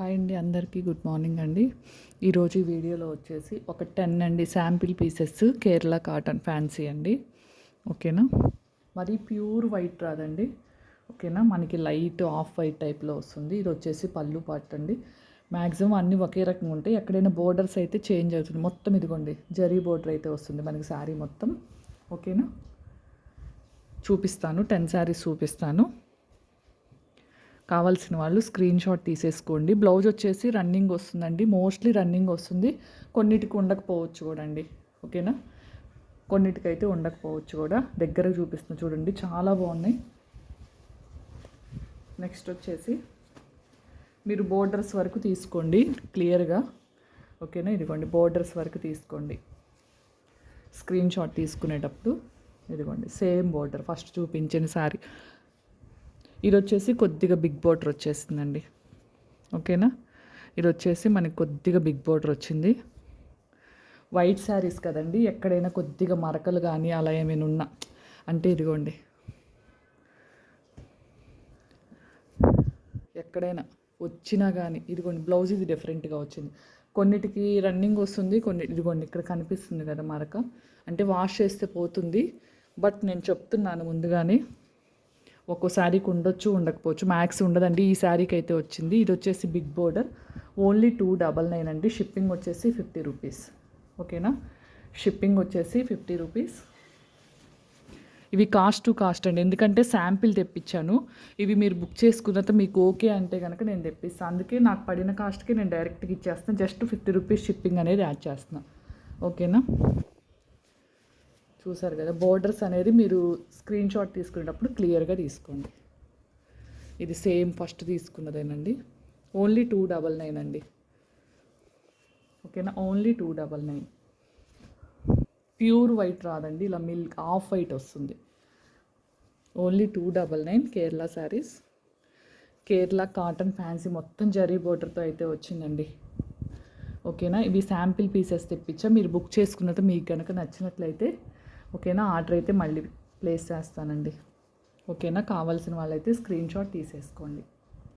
Hi అండి అందరికీ good morning అండి. ఈరోజు ఈ వీడియోలో వచ్చేసి ఒక టెన్ అండి sample pieces Kerala cotton fancy అండి. ఓకేనా? మరి ప్యూర్ వైట్ రాదండి. ఓకేనా? మనకి లైట్ ఆఫ్ వైట్ టైప్లో వస్తుంది. ఇది వచ్చేసి పళ్ళు పాట అండి. మ్యాక్సిమం అన్నీ ఒకే రకంగా ఉంటాయి. ఎక్కడైనా బోర్డర్స్ అయితే చేంజ్ అవుతుంది. మొత్తం ఇదిగోండి జరీ బోర్డర్ అయితే వస్తుంది మనకి శారీ మొత్తం. ఓకేనా? చూపిస్తాను టెన్ శారీస్ చూపిస్తాను. కావాల్సిన వాళ్ళు స్క్రీన్ షాట్ తీసేసుకోండి. బ్లౌజ్ వచ్చేసి రన్నింగ్ వస్తుందండి. మోస్ట్లీ రన్నింగ్ వస్తుంది. కొన్నిటికి ఉండకపోవచ్చు కూడా అండి. ఓకేనా కొన్నిటికైతే ఉండకపోవచ్చు కూడా. దగ్గర చూపిస్తుంది చూడండి. చాలా బాగున్నాయి. నెక్స్ట్ వచ్చేసి మీరు బోర్డర్స్ వరకు తీసుకోండి. క్లియర్గా ఓకేనా ఇదిగోండి. బోర్డర్స్ వరకు తీసుకోండి. స్క్రీన్ షాట్ తీసుకునేటప్పుడు ఇదిగోండి. సేమ్ బోర్డర్ ఫస్ట్ చూపించిన సారీ ఇది వచ్చేసి కొద్దిగా బిగ్ బోర్డర్ వచ్చేసిందండి. ఓకేనా? ఇది వచ్చేసి మనకి కొద్దిగా బిగ్ బోర్డర్ వచ్చింది. వైట్ శారీస్ కదండి ఎక్కడైనా కొద్దిగా మరకలు కానీ అలా ఏమైనా ఉన్నా. అంటే ఇదిగోండి. ఎక్కడైనా వచ్చినా కానీ ఇదిగోండి బ్లౌజ్ ఇది డిఫరెంట్గా వచ్చింది. కొన్నిటికి రన్నింగ్ వస్తుంది కొన్ని ఇదిగోండి ఇక్కడ కనిపిస్తుంది కదా మరక. అంటే వాష్ చేస్తే పోతుంది. బట్ నేను చెప్తున్నాను ముందుగానే ఒక్కో శారీకి ఉండొచ్చు ఉండకపోవచ్చు. మ్యాక్స్ ఉండదండి ఈ శారీకి అయితే వచ్చింది. ఇది వచ్చేసి big border. Only two double nine అండి. షిప్పింగ్ వచ్చేసి ఫిఫ్టీ రూపీస్ ఓకేనా? షిప్పింగ్ వచ్చేసి ఫిఫ్టీ రూపీస్ ఇవి కాస్ట్ టు కాస్ట్ అండి. ఎందుకంటే శాంపిల్ తెప్పించాను. ఇవి మీరు బుక్ చేసుకున్న మీకు ఓకే అంటే కనుక నేను తెప్పిస్తాను అందుకే నాకు పడిన కాస్ట్కి నేను డైరెక్ట్గా ఇచ్చేస్తాను జస్ట్ ఫిఫ్టీ రూపీస్ షిప్పింగ్ అనేది యాడ్ చేస్తున్నాను ఓకేనా? చూసారు కదా బోర్డర్స్ అనేది మీరు స్క్రీన్ షాట్ తీసుకునేటప్పుడు క్లియర్గా తీసుకోండి. ఇది సేమ్ ఫస్ట్ తీసుకున్నదేనండి. ఓన్లీ టూ డబల్ నైన్ అండి. ఓకేనా? Only two double nine pure white రాదండి ఇలా మిల్క్ ఆఫ్ వైట్ వస్తుంది. Only two double nine Kerala saris Kerala cotton fancy మొత్తం జరీ బోర్డర్తో అయితే వచ్చిందండి. ఓకేనా? ఇవి శాంపిల్ పీసెస్ తెప్పించా. మీరు బుక్ చేసుకున్నట్టు మీకు కనుక నచ్చినట్లయితే ఓకేనా? ఆర్డర్ అయితే మళ్ళీ ప్లేస్ చేస్తానండి. ఓకేనా? కావాల్సిన వాళ్ళైతే స్క్రీన్ షాట్ తీసేసుకోండి.